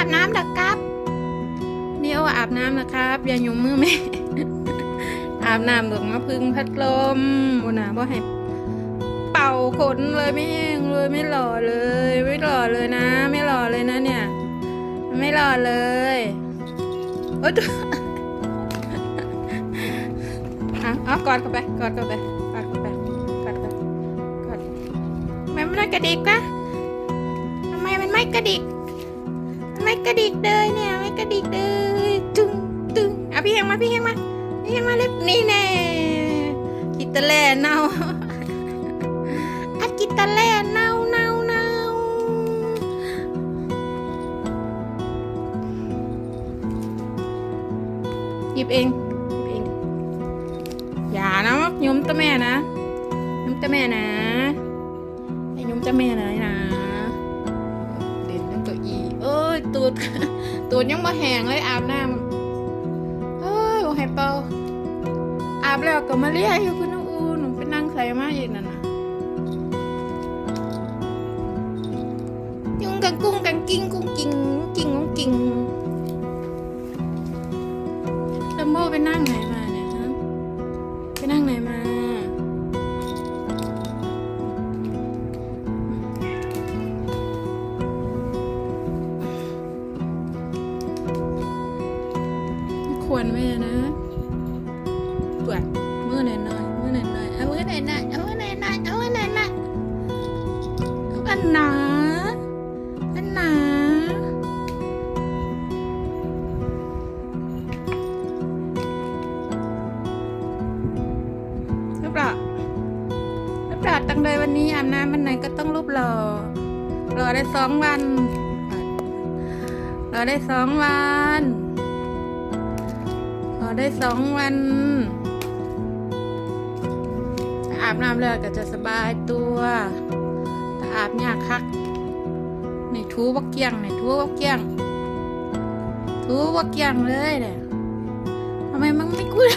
อาบน้ำเหรอครับเดี๋ยวอาบน้ำนะครับ อย่ายุ่มมือแม่อาบน้ำเบิกมาพึ่งพัดลมบนะบ่ให้เป่าขนเลยไม่แห้งเลยไม่หล่อเลย ไม่หล่อเลยนะ ไม่หล่อเลยนะเนี่ย ไม่หล่อเลยโอ๊ยเอาเอกอดเข้าไปกอดเข้าไปกอดเข้าไปกอดเข้าไปกอดทำไมมันไม่กระดิกนะทำไมมันไม่กระดิก ไม่กระดิกเลยเนี่ยไม่กระดิกเลยตึงตึงเอาพี่เฮงมาพี่เฮงมาพี่เฮงมาเล็บนี่แน่กิตาแล่เน่าอะกิตาแล่เน่าเน่าเน่าหยิบเองเองอย่านะยมตะแม่นะยมตะแม่นะให้ยมตะแม่เลยนะ ตูดตูดยังมาแห้งเลยอาบน้ำเฮ้ยโอ้ให้เป่าอาบแล้วก็มาเรียกอยู่คุณน้องอูหนูไปนั่งใส่มาอยู่นั่นน่ะยุงกังกุ้งกังกิ้งกุ้งกิ้งกิ้งกุ้งกิ้งแล้วโมไปนั่งไห วรไหมอะนะปวดมือหน่อยหน่อยมือหน่อยหน่อยเอามือหน่อยหน่อยเอามือหน่อยหน่อยเอามือหน่อยหน่อยอันหนาอันหนารูปหล่อรูปหล่อตั้งเลยวันนี้อาบน้ำวันไหนก็ต้องรูปหล่อรอได้สองวัน รอได้สองวัน ได้สองวันถ้าอาบน้ำแล้วก็จะสบายตัวถ้าอาบยากคักในทูวักเกียงในทูวักเกียง ทูวักเกียงเลยเนี่ยทำไมมันไม่กุ้ย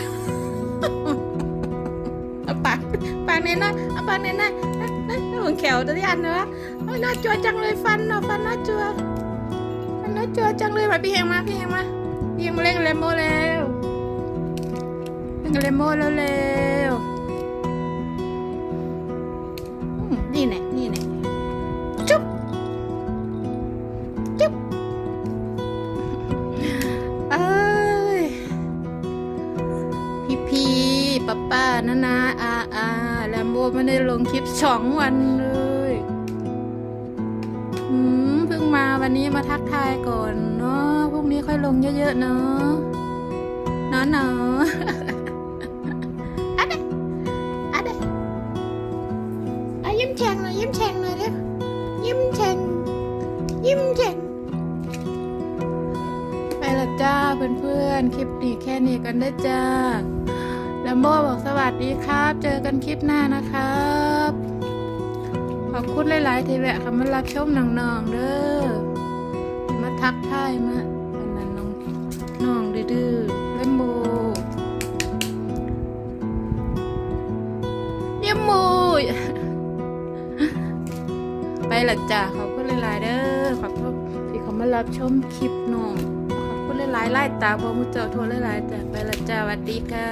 เอาปากปากเน้นน่อยเอาปากเน้นหน่อยนะนะหัวแขวตัวที่อันเนอะโอ้ยน่าจัวจังเลยฟันเนาะฟันน่าจัวฟันน่าจัวจังเลยมาพี่เฮงมาพี่เฮงมาพี่เฮงมาเล่นเลมโบเร็ว เล่นเลมโบเร็วเร็วนี่แน่นี่แน่จุ๊บจุ๊บเอ้ยพี่พีป้าป้านานาอาอาแลมโบไม่ได้ลงคลิปสองวันเลยอืมเพิ่งมาวันนี้มาทักทายก่อนเนาะพรุ่งนี้ค่อยลงเยอะๆเนาะเนาะเนาะ เพื่อนคลิปนี้แค่นี้กันได้จ้าแลมโบบอกสวัสดีครับ เจอกันคลิปหน้านะครับ ขอบคุณหลาย ๆ ที่แวะเข้ามารับชมน้องๆเด้อมาทักทายมาอันนั้นน้องน้องดื้อๆแลมโบเยี่ยมมูยไปละจ้าขอบคุณหลาย ๆ เด้อขอบคุณที่เขามารับชมคลิปน้อง หลายไล่ตาพอมุเจ้าโทรหลายๆแต่ไปละจ้าสวัสดีค่ะ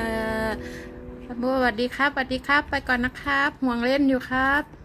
โบสวัสดีครับสวัสดีครับ ไปก่อนนะครับ ห่วงเล่นอยู่ครับ